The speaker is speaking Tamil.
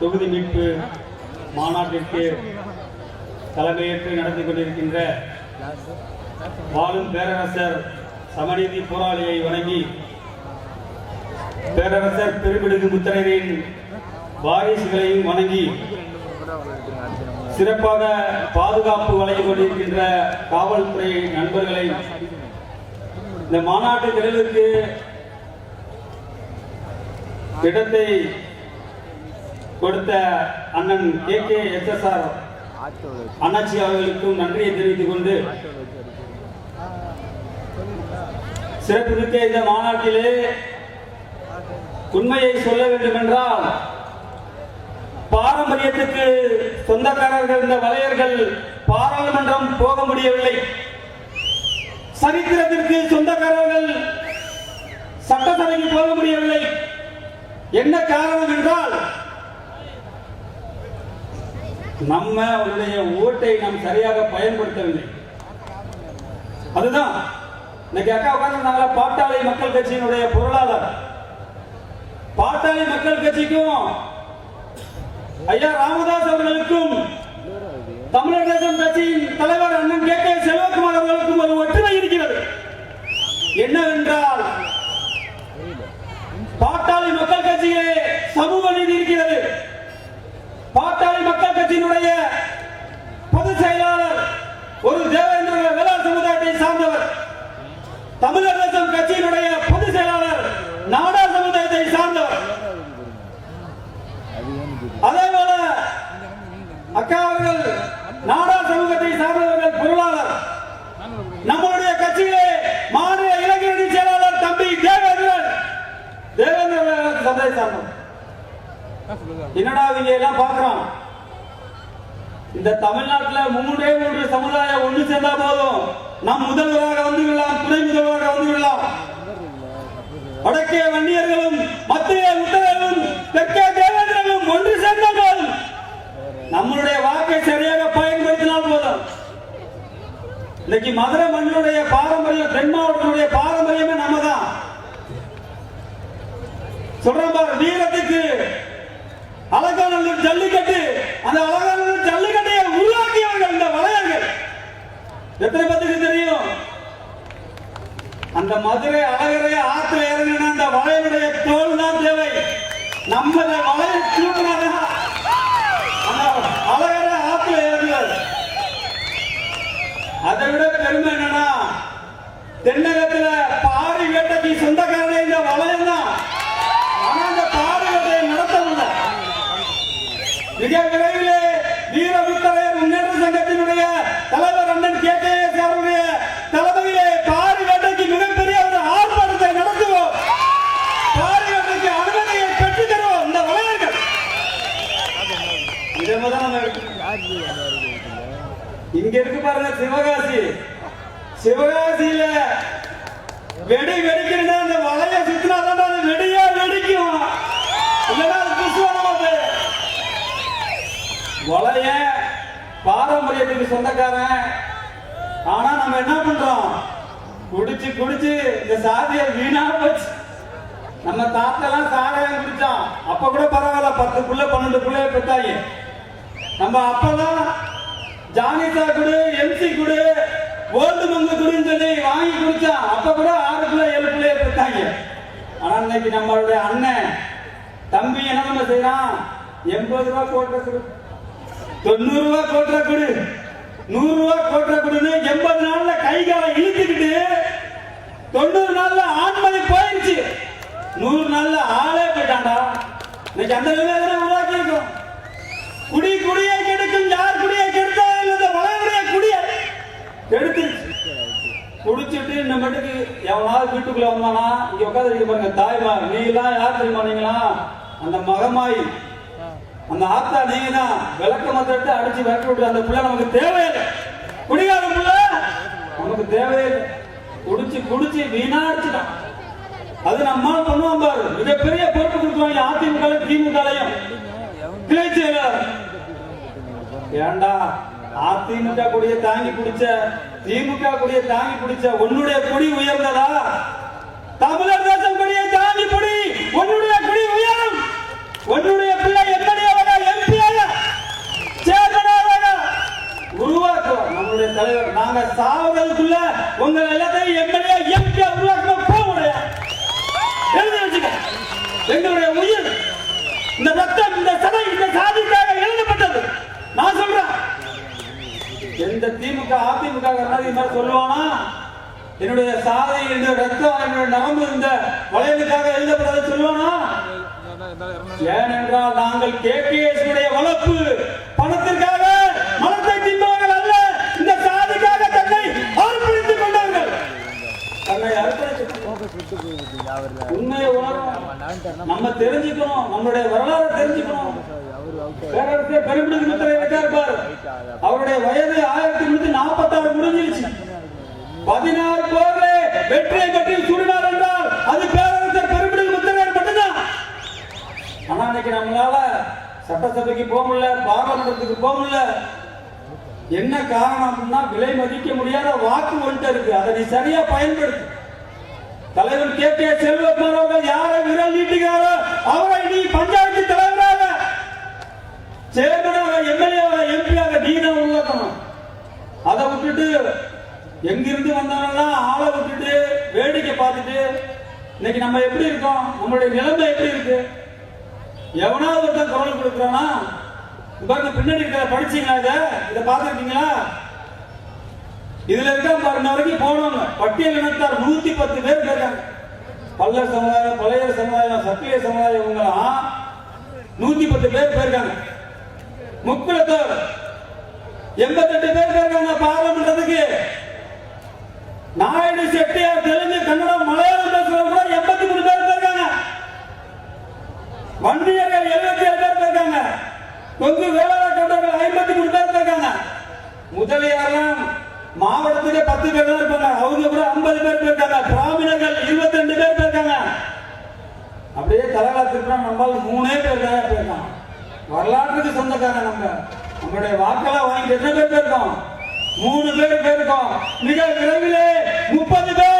தொகுதி மீட்பு மாநாட்டிற்கு தலைமையேற்று நடத்தி கொண்டிருக்கின்ற வாழும் பேரரசர் சமநீதி போராளியை வணங்கி பேரரசர் பெருமிடுகு முத்தரையரின் வாரிசுகளையும் வணங்கி சிறப்பாக பாதுகாப்பு வழங்கிக் கொண்டிருக்கின்ற காவல்துறை நண்பர்களை இந்த மாநாட்டு நிகழ்வுக்கு இடத்தை கொடுத்த அண்ணன் K K S S R அண்ணாச்சி அவர்களுக்கும் நன்றியை தெரிவித்துக் கொண்டு சிறப்பிருக்க இந்த மாநாட்டிலே உண்மையை சொல்ல வேண்டும் என்றால் பாரம்பரியத்துக்கு சொந்தக்காரர்கள் இந்த வலையர்கள் பாராளுமன்றம் போக முடியவில்லை. சரித்திரத்திற்கு சொந்தக்காரர்கள் சட்டசபைக்கு போக முடியவில்லை. என்ன காரணம் என்றால் நம்ம அவருடைய ஓட்டை நாம் சரியாக பயன்படுத்தவில்லை. அதுதான். இன்னைக்கு அக்கா உட்கார்ந்து பாட்டாளி மக்கள் கட்சியினுடைய பொருளாளர். பாட்டாளி மக்கள் கட்சிக்கும் ஐயா ராமதாஸ் அவர்களுக்கும் தமிழர் தேசம் கட்சியின் தலைவர் அண்ணன் கே கே செல்வகுமார் அவர்களுக்கும் ஒரு ஒற்றுமை இருக்கிறது. என்னவென்றால் பாட்டாளி மக்கள் கட்சியிலே சமூக நீதி இருக்கிறது. பாட்டாளி மக்கள் கட்சியினுடைய பொதுச் செயலாளர் ஒரு தேவேந்திர வேளாண் சமுதாயத்தை சார்ந்தவர் தமிழர் தேசம் கட்சியினுடைய பொதுச் செயலாளர் நாடா சமுதாயத்தை சார்ந்தவர். அதே போல அக்கா அவர்கள் நாடா சமூகத்தை சார்ந்தவர்கள் பொருளாளர். நம்மளுடைய கட்சியிலே மாநில இளைஞரணி செயலாளர் தம்பி தேவேந்திரன். தேவேந்திர சமுதாய சார்ந்தவர். என்னடா இவங்க எல்லாம் பாக்குறோம் இந்த தமிழ்நாட்டுல மூன்றே மூன்று சமுதாயம் ஒன்று சேர்ந்தா போதும். நாம் முதல்வராக வந்து விடலாம் துணை முதல்வராக வந்து விடலாம். வடக்கே வன்னியர்களும் மத்திய உத்தரவும் தெற்கே தேவேந்திரனும் ஒன்று சேர்ந்தால் போதும். நம்மளுடைய வாக்கை சரியாக பயன்படுத்தினால் போதும். இன்னைக்கு மதுரை மண்ணுடைய பாரம்பரியம் தென் மாவட்டத்தினுடைய பாரம்பரியமே நம்ம தான் சொல்றேன் பாரு வீரத்துக்கு அலங்காநல்லூர் ஜல்லிக்கட்டு. அந்த அலங்காநல்லூர் ஜல்லிக்கட்டையை உருவாக்கியவர்கள் இந்த வளையர்கள் எத்தனை பேத்துக்கு தெரியும்? அந்த மதுரை அழகரை ஆத்துல இறங்கின அந்த வளையனுடைய தோல் தான் தேவை. நம்ம வளைய தூக்கினாதான் அழகரை ஆத்துல இறங்குவார் அதை விட பெருமை என்னன்னா தென்னகத்துல பாரி வேட்டைக்கு சொந்தக்காரனே இந்த வளையம் தான் ஆனா அந்த பாரி வேட்டையை நடத்தவில்லை மிக விரைவிலே வீர வித்தலையர் முன்னேற்ற சங்கத்தினுடைய தலைவர் அண்ணன் கே கே எஸ் அவருடைய தலைமையிலே பாரி வேட்டைக்கு மிகப்பெரிய ஒரு ஆர்ப்பாட்டத்தை நடத்துவோம். பாரி வேட்டைக்கு அனுமதியை பெற்றுத் தருவோம். இந்த வளையர்கள். இங்க இருக்கு பாருங்க சிவகாசி. சிவகாசியில வெடி வெடிக்கிறதா அந்த வளைய சுத்தினாதான் அது வெடியா வெடிக்கும். இல்லைன்னா வளைய பாரம்பரியத்துக்கு சொந்தக்காரன். ஆனா நம்ம என்ன பண்றோம்? குடிச்சு குடிச்சு இந்த சாதிய வீணா போச்சு. நம்ம தாத்தெல்லாம் சாராயம் குடிச்சான். அப்ப கூட பரவாயில்ல பத்து புள்ள பன்னெண்டு புள்ளைய பெற்றாங்க நம்ம அப்பெல்லாம் ஜானிதா குடு எம்சி குடு ஓல்டு மங்கு குடுன்னு சொல்லி வாங்கி குடிச்சான். அப்ப கூட ஆறு பிள்ளை ஏழு பிள்ளைய பெற்றாங்க ஆனா இன்னைக்கு நம்மளுடைய அண்ணன் தம்பி என்ன நம்ம செய்யறான்? எண்பது ரூபா போட்டு தொண்ணூறு ரூபா கோட்டை கொடு. நூறு ரூபா கோட்டை கொடுன்னு எண்பது நாள்ல கை காலை இழுத்துக்கிட்டு தொண்ணூறு நாள்ல ஆண்மதி போயிருச்சு. நூறு நாள்ல ஆளே போயிட்டான்டா. இன்னைக்கு அந்த நிலையில உருவாக்கி இருக்கோம். குடி குடியை கெடுக்கும் யார் குடியை கெடுத்தா இந்த வளமுடைய குடிய கெடுத்துருச்சு. குடிச்சிட்டு இந்த மட்டுக்கு எவனாவது வீட்டுக்குள்ள வந்தானா இங்க உட்காந்து பாருங்க தாய்மார் நீ எல்லாம் யார் தெரியுமா நீங்களா அந்த மகமாயி. அந்த ஆத்தா நீங்க தான் விளக்க மந்திரத்தை அடிச்சு விளக்க விட்டு அந்த பிள்ளை நமக்கு தேவையில்லை. குடிகார பிள்ளை. நமக்கு தேவையில்லை. குடிச்சு குடிச்சு வீணா அடிச்சுட்டான் அது நம்ம பண்ணுவோம் பாரு. மிகப்பெரிய பொறுப்பு கொடுத்துருவாங்க அதிமுக திமுகலையும். கிளை செயலர் ஏண்டா? அதிமுக கொடிய தாங்கி பிடிச்ச திமுக கொடிய தாங்கி பிடிச்ச உன்னுடைய கொடி உயர்ந்ததா? தமிழர் தேசம் கொடியை தாங்கி கொடி உன்னுடைய கொடி உயரும். உன்னுடைய அவங்க சாவதுக்குள்ள உங்க எல்லாத்தையும் எம்எல்ஏ எம்பி உருவாக்கணும். போக முடியாது எழுதி வச்சுக்க. எங்களுடைய உயிர் இந்த ரத்தம் இந்த சதை இந்த சாதிக்காக எழுதப்பட்டது. நான் சொல்றேன். எந்த திமுக அதிமுக சொல்லுவானா? என்னுடைய சாதை இந்த ரத்தம் என்னுடைய நரம்பு இந்த வளையலுக்காக எழுதப்பட்டது சொல்லுவானா? ஏனென்றால் நாங்கள் கேபிஎஸ் உடைய வளர்ப்பு. நம்ம தெரிஞ்சுக்கணும் நம்மளுடைய வரலாறு தெரிஞ்சுக்கணும். பேரரசே பெருமிடுக்கு முத்திரை வைத்தார் பார் அவருடைய வயது ஆயிரத்தி முன்னூத்தி நாற்பத்தி ஆறு முடிஞ்சிருச்சு. பதினாறு போர்ல வெற்றியை கட்டி சூடினார் என்றால் அது பேரரசர் பெருமிடுக்கு முத்திரையார் மட்டும்தான். ஆனா இன்னைக்கு நம்மளால சட்டசபைக்கு போக முடியல பாராளுமன்றத்துக்கு போக முடியல. என்ன காரணம்னா விலை மதிக்க முடியாத வாக்கு ஒன்ட்டு இருக்கு. அதை நீ சரியா பயன்படுத்து. தலைவர் கே கே செல்வகுமார் அவர்கள் யாரை விரல் நீட்டுகிறாரோ அவரை நீ பஞ்சாயத்து தலைவராக சேர்மனாக எம்எல்ஏவாக எம்பியாக நீ தான் உருவாக்கணும் அதை விட்டுட்டு எங்கிருந்து வந்தாங்கன்னா ஆளை விட்டுட்டு வேடிக்கை பார்த்துட்டு இன்னைக்கு நம்ம எப்படி இருக்கோம்? நம்மளுடைய நிலைமை எப்படி இருக்கு? எவனாவது ஒருத்தன் குரல் கொடுக்குறானா? பாருங்க பின்னாடி இருக்கிற படிச்சீங்களா இதை? இதை பார்த்துருக்கீங்களா? இதுல இருக்க பாருங்க வரைக்கும் போனவங்க. பட்டியல் இனத்தார் நூத்தி பத்து பேர் இருக்காங்க. பல்லர் சமுதாயம் பழைய சமுதாயம் சத்திரிய சமுதாயம் இவங்கெல்லாம் நூத்தி பத்து பேர் போயிருக்காங்க. முக்குலத்தோர் எண்பத்தெட்டு பேர் இருக்காங்க பாராளுமன்றத்துக்கு. நாயுடு செட்டியார் தெலுங்கு கன்னடம் மலையாளம் பேசுறவங்க கூட எண்பத்தி மூணு பேர் இருக்காங்க வன்னியர்கள் எழுபத்தி ஏழு பேர் இருக்காங்க கொங்கு வேளாண் கண்டவர்கள் ஐம்பத்தி மூணு பேர் இருக்காங்க முதலியாரெல்லாம் மாவட்டத்துக்கு பத்து பேர் தான் இருப்பாங்க. அவங்க கூட ஐம்பது பேர் இருக்காங்க பிராமணர்கள் இருபத்தி ரெண்டு பேர் இருக்காங்க அப்படியே தலகாலத்துக்கு நம்மளால மூணே பேர் தான் இருக்காங்க வரலாற்றுக்கு சொந்தக்காரங்க நம்ம. நம்மளுடைய வாக்கெல்லாம் வாங்கி எத்தனை பேர் போயிருக்கோம்? மூணு பேர் போயிருக்கோம். மிக விரைவில் முப்பது பேர்.